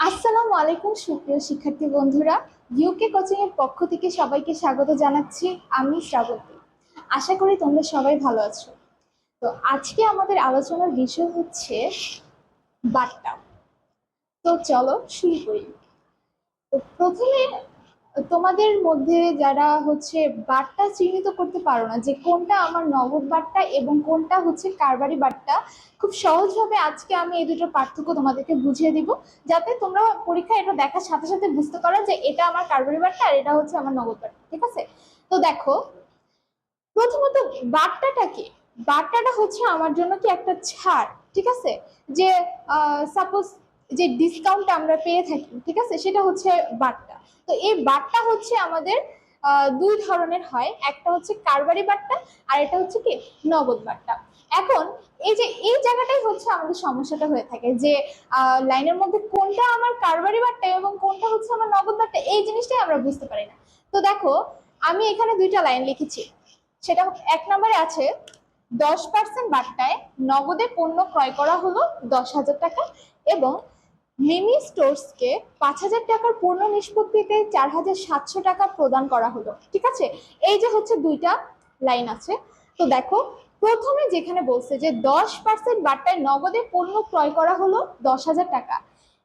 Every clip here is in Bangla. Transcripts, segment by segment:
আসসালামু আলাইকুম, সুপ্রিয় শিক্ষার্থী বন্ধুরা। ইউকে কোচিং এর পক্ষ থেকে সবাইকে স্বাগত জানাচ্ছি আমি শ্রাবতী আশা করি তোমরা সবাই ভালো আছো। তো আজকে আমাদের আলোচনার বিষয় হচ্ছে বার্তা। তো চলো শুরু করি। তো প্রথমে তোমাদের মধ্যে যারা হচ্ছে বার্তা চিহ্নিত করতে পারো না যে কোনটা আমার নগদ বার্তা এবং কোনটা হচ্ছে কারবারি বার্তা, খুব সহজভাবে আজকে আমি এই দুটো পার্থক্য তোমাদেরকে বুঝিয়ে দিব, যাতে তোমরা পরীক্ষায় এটা দেখার সাথে সাথে বুঝতে পারো যে এটা আমার কারবারি বার্তা আর এটা হচ্ছে আমার নগদ বার্তা, ঠিক আছে? তো দেখো, প্রথমত বার্তাটা কি? বার্তাটা হচ্ছে আমার জন্য কি একটা ছাড়, ঠিক আছে? যে সাপোজ যে ডিসকাউন্ট আমরা পেয়ে থাকি, ঠিক আছে? সেটা হচ্ছে বার্তা তো এই বার্তা হচ্ছে আমাদের দুই ধরনের হয়। একটা হচ্ছে কারবারি বার্তা আর এটা হচ্ছে কি? নগদ বার্তা এখন এই যে, এই জায়গাটাই হচ্ছে আমাদের সমস্যাটা হয়ে থাকে যে লাইনের মধ্যে কোনটা আমার কারবারি বার্তা এবং কোনটা হচ্ছে আমার নগদ বার্তা এই জিনিসটাই আমরা বুঝতে পারি না। তো দেখো, আমি এখানে দুইটা লাইন লিখেছি। সেটা এক নম্বরে আছে, দশ পার্সেন্ট বার্তায় নগদে পণ্য ক্রয় করা হলো দশ হাজার টাকা এবং মিমি স্টোর্সকে পাঁচ হাজার টাকার পূর্ণ নিষ্পত্তিতে চার হাজার সাতশো টাকা প্রদান করা হলো। ঠিক আছে? এই যে হচ্ছে দুইটা লাইন আছে। তো দেখো, প্রথমে যেখানে বলছে যে দশ পার্সেন্ট বার্তায় নগদে পণ্য ক্রয় করা হলো দশ হাজার টাকা।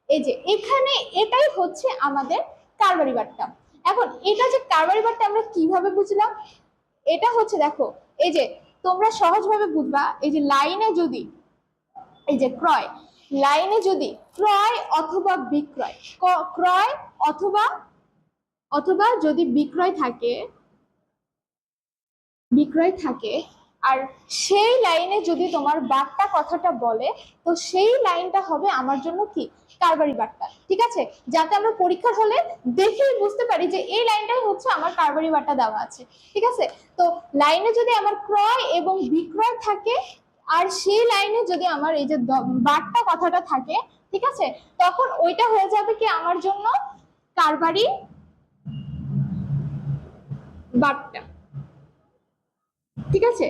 এই যে, এখানে এটাই হচ্ছে আমাদের কারবারি বার্তা এখন এটা যে কারবারি বার্তা আমরা কীভাবে বুঝলাম? এটা হচ্ছে দেখো, এই যে তোমরা সহজভাবে বুঝবা, এই যে লাইনে যদি এই যে ক্রয় লাইনে যদি ক্রয় অথবা বিক্রয় ক্রয় অথবা অথবা যদি বিক্রয় থাকে বিক্রয় থাকে, আর সেই লাইনে যদি তোমার বার্তা কথাটা বলে, তো সেই লাইনটা হবে আমার জন্য কি? কারবারি বার্তা, ঠিক আছে? যাতে আমরা পরীক্ষার হলে দেখেই বুঝতে পারি যে এই লাইনটাই হচ্ছে আমার কারবারি বার্তা দেওয়া আছে, ঠিক আছে? তো লাইনে যদি আমার ক্রয় এবং বিক্রয় থাকে আর সেই লাইনে যদি আমার এই যে বার্তা কথাটা থাকে, ঠিক আছে? তখন ওইটা হয়ে যাবে কি আমার জন্য কারবারি বার্তা ঠিক আছে?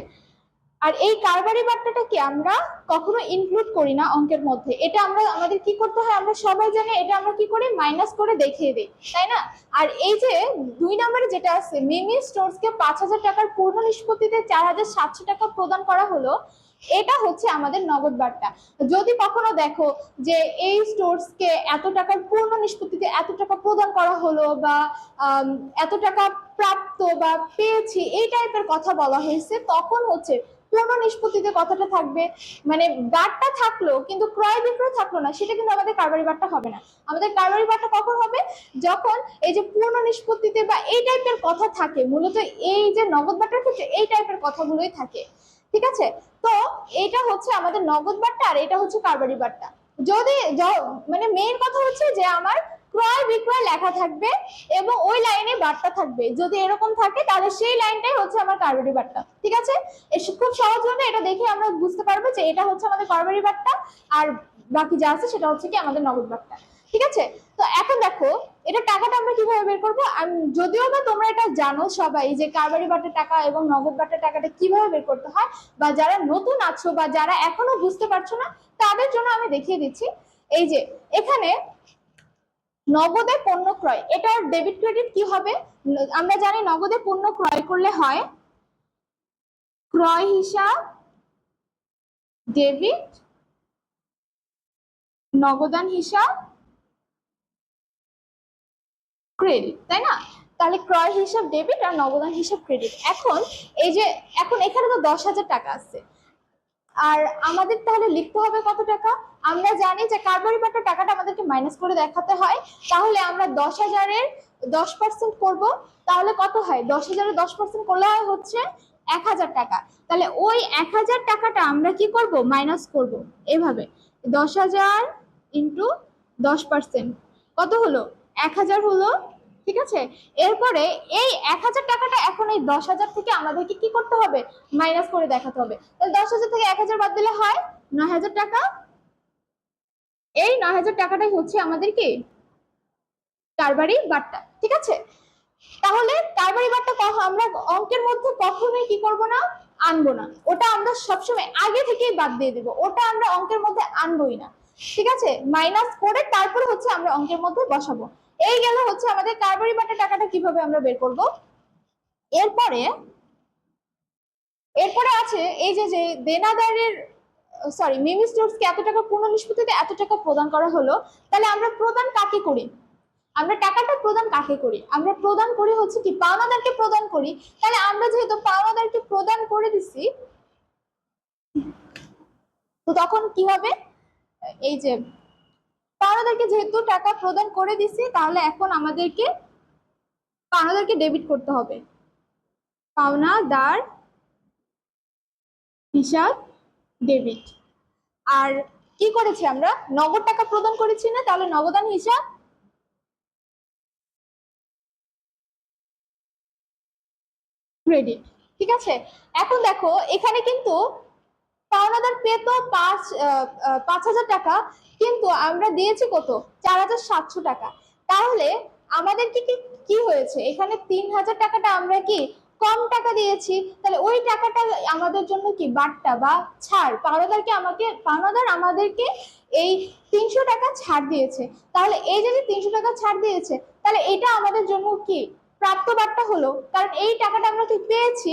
আর এই কারবারি বার্তাটা কি আমরা কখনো ইনক্লুড করি না অঙ্কের মধ্যে? এটা আমরা, আমাদের কি করতে হয়? আমরা সবাই জানি এটা আমরা কি করি? মাইনাস করে দেখিয়ে দিই, তাই না? আর এই যে দুই নম্বরে যেটা আছে মিমি স্টোরসকে পাঁচ হাজার টাকার পূর্ণ নিষ্পত্তিতে চার হাজার সাতশো টাকা প্রদান করা হলো। এটা হচ্ছে আমাদের নগদ বার্তা। যদি কখনো দেখো যে এই স্টোরসকে এত টাকার পূর্ণ নিষ্পত্তিতে এত টাকা প্রদান করা হলো বা এত টাকা প্রাপ্ত বা পেয়েছি এই টাইপের কথা বলা হয়েছে, তখন হচ্ছে পূর্ণ নিষ্পত্তিতে কথাটা থাকবে। মানে বার্তা থাকল কিন্তু ক্রয় বিক্রয় থাকল না, সেটা কিন্তু আমাদের কারবারি বার্তা হবে না। আমাদের কারবারি বার্তা কখন হবে? যখন এই যে পূর্ণ নিষ্পত্তিতে বা এই টাইপের কথা থাকে, মূলত এই যে নগদ বার্তার ক্ষেত্রে এই টাইপের কথাগুলোই থাকে। ঠিক আছে? তো এটা হচ্ছে আমাদের নগদ বার্তা আর এটা হচ্ছে কারবারি বার্তা যদি মানে মেইন কথা হচ্ছে যে আমার ক্রয় বিক্রয় লেখা থাকবে এবং ওই লাইনে বার্তা থাকবে। যদি এরকম থাকে, তাহলে সেই লাইনটাই হচ্ছে আমার কারবারি বার্তা ঠিক আছে? খুব সহজভাবে এটা দেখে আমরা বুঝতে পারব যে এটা হচ্ছে আমাদের কারবারি বার্তা আর বাকি যা আছে সেটা হচ্ছে কি আমাদের নগদ বার্তা ঠিক আছে? তো এখন দেখো এটা টাকাটা আমরা কীভাবে বের করব? যদিও বা তোমরা এটা জানো সবাই যে কারবারি বাটার টাকা এবং নগদ বাটার টাকাটা কীভাবে বের করতে হয়, বা যারা নতুন আছো বা যারা এখনও বুঝতে পারছ না, তাদের জন্য আমি দেখিয়ে দিচ্ছি। এই যে, এখানে নগদে পণ্য ক্রয়, এটার ডেবিট ক্রেডিট কি হবে? আমরা জানি নগদে পণ্য ক্রয় করলে হয় ক্রয় হিসাব ডেবিট নগদান হিসাব ক্রেডিট তাই না? তাহলে ক্রয় হিসাব ডেবিট আর নবদান হিসাব ক্রেডিট এখন এই যে, এখন এখানে তো দশ হাজার টাকা আছে। আর আমাদের তাহলে লিখতে হবে কত টাকা? আমরা জানি যে কারবারি বাটার টাকাটা আমাদেরকে মাইনাস করে দেখাতে হয়। তাহলে আমরা দশ হাজারের দশ পার্সেন্ট করব। তাহলে কত হয়? দশ হাজারের দশ পার্সেন্ট করলে হয় হচ্ছে এক হাজার টাকা। তাহলে ওই এক হাজার টাকাটা আমরা কি করব? মাইনাস করব। এভাবে। দশ হাজার ইন্টু দশ পার্সেন্ট কত হলো? এক হাজার হলো ঠিক আছে? এরপরে এই এক হাজার টাকাটা এখন এই দশ হাজার থেকে আমাদেরকে কি করতে হবে? মাইনাস করে দেখাতে হবে। তাহলে দশ হাজার থেকে এক হাজার বাদ দিলে হয় নয় হাজার টাকা। এই নয় হাজার টাকাটাই হচ্ছে আমাদের কি? কারবারি বার্তা ঠিক আছে? তাহলে কারবারি কখ- আমরা অঙ্কের মধ্যে কখনোই কি করব না? আনব না। ওটা আমরা সবসময় আগে থেকেই বাদ দিয়ে দেবো। ওটা আমরা অঙ্কের মধ্যে আনবোই না। ঠিক আছে? মাইনাস করে তারপরে হচ্ছে আমরা অঙ্কের মধ্যে বসাবো। এই গেল হচ্ছে আমাদের কারবারি বাটা টাকাটা কীভাবে আমরা বের করব? এরপরে এরপরে আছে এই যে যে দেনাদারের সরি মিমি স্টোরসকে এত টাকা পূর্ণ নিষ্পত্তিতে এত টাকা প্রদান করা হলো, তাহলে আমরা প্রদান কাকে করি? আমরা টাকাটা প্রদান কাকে করি? আমরা প্রদান করি হচ্ছে কি পাওনাদারকে প্রদান করি। তাহলে আমরা যেহেতু পাওনাদারকে প্রদান করে দিছি, তো তখন কি হবে? এই যে পাওনাদারকে যেহেতু টাকা প্রদান করে দিছি, তাহলে এখন আমাদেরকে পাওনাদারকে ডেবিট করতে হবে। পাওনাদার হিসাব ডেবিট আর কি করেছি আমরা? নগদ টাকা প্রদান করেছি না, তাহলে নগদান হিসাব ক্রেডিট ঠিক আছে? এখন দেখো, এখানে কিন্তু পাওনাদার পেত পাঁচ পাঁচ হাজার টাকা, কিন্তু আমরা দিয়েছি কত? চার হাজার সাতশো টাকা। তাহলে আমাদের কি কি হয়েছে? এখানে তিন হাজার টাকাটা আমরা কি কম টাকা দিয়েছি? তাহলে ওই টাকাটা আমাদের জন্য কি বাট্টা বা ছাড়? পাওনাদারকে আমাকে, পাওনাদার আমাদেরকে এই তিনশো টাকা ছাড় দিয়েছে। তাহলে এই যে তিনশো টাকা ছাড় দিয়েছে, তাহলে এটা আমাদের জন্য কি প্রাপ্ত বার্তা হলো? কারণ এই টাকাটা আমরা কি পেয়েছি?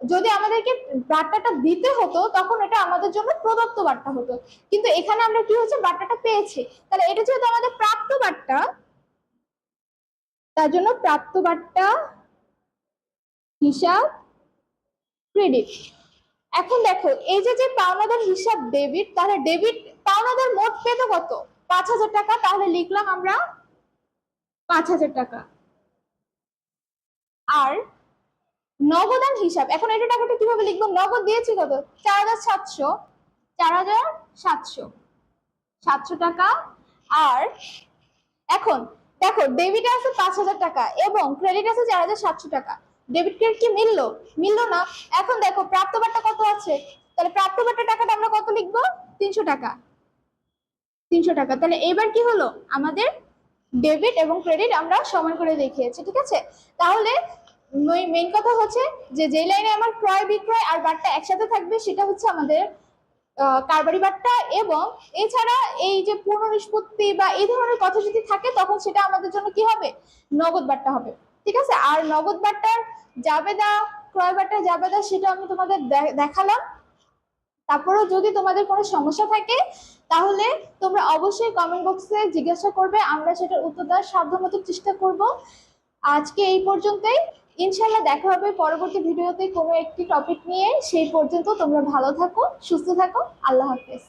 যদি আমাদেরকে বার্তাটা দিতে হতো, তখন এটা আমাদের জন্য প্রদত্ত বার্তা হতো। কিন্তু এখানে আমরা কি হচ্ছে বার্তাটা পেয়েছি। তাহলে এটা যেহেতু আমাদের প্রাপ্ত বার্তা, তার জন্য প্রাপ্ত বার্তা, হিসাব ক্রেডিট এখন দেখো, এই যে যে পাওনাদার হিসাব ডেবিট তাহলে ডেবিট পাওনাদার মোট পেত কত? পাঁচ হাজার টাকা, তাহলে লিখলাম আমরা পাঁচ হাজার টাকা। আর নগদান হিসাব। এখন এটা টাকাটা কীভাবে লিখব? নগদ দিয়েছি কত? চার হাজার সাতশো। চার হাজার সাতশো। সাতশো টাকা। আর এখন দেখো ডেবিট আছে পাঁচ হাজার টাকা এবং ক্রেডিট আছে চার হাজার সাতশো টাকা। ডেবিট ক্রেডিট কি মিললো? মিললো না। এখন দেখো প্রাপ্ত বার্তা কত আছে? তাহলে প্রাপ্ত টাকাটা আমরা কত লিখব? তিনশো টাকা। তিনশো টাকা। তাহলে এবার কি হলো? আমাদের ডেবিট এবং ক্রেডিট আমরা সমান করে দেখিয়েছি, ঠিক আছে? তাহলে মেইন কথা হচ্ছে যে যে লাইনে আমার ক্রয় বিক্রয় আর বাট্টা একসাথে থাকবে, সেটা হচ্ছে আমাদের কারবারি বাট্টা এবং এছাড়া এই যে পূর্ণ নিষ্পত্তি বা এই ধরনের কথা যদি থাকে, তখন সেটা আমাদের জন্য কি হবে? নগদ বাট্টা হবে। ঠিক আছে? আর নগদ বাট্টার জাবেদা, ক্রয় বাট্টার জাবেদা সেটা আমি তোমাদের দেখালাম। তারপরেও যদি তোমাদের কোনো সমস্যা থাকে, তাহলে তোমরা অবশ্যই কমেন্ট বক্সে জিজ্ঞাসা করবে, আমরা সেটার উত্তর দেওয়ার সাধ্যমতো চেষ্টা করব। আজকে এই পর্যন্তই। ইনশাল্লাহ দেখা হবে পরবর্তী ভিডিওতে কোনো একটি টপিক নিয়ে। সেই পর্যন্ত তোমরা ভালো থাকো, সুস্থ থাকো। আল্লাহ হাফেজ।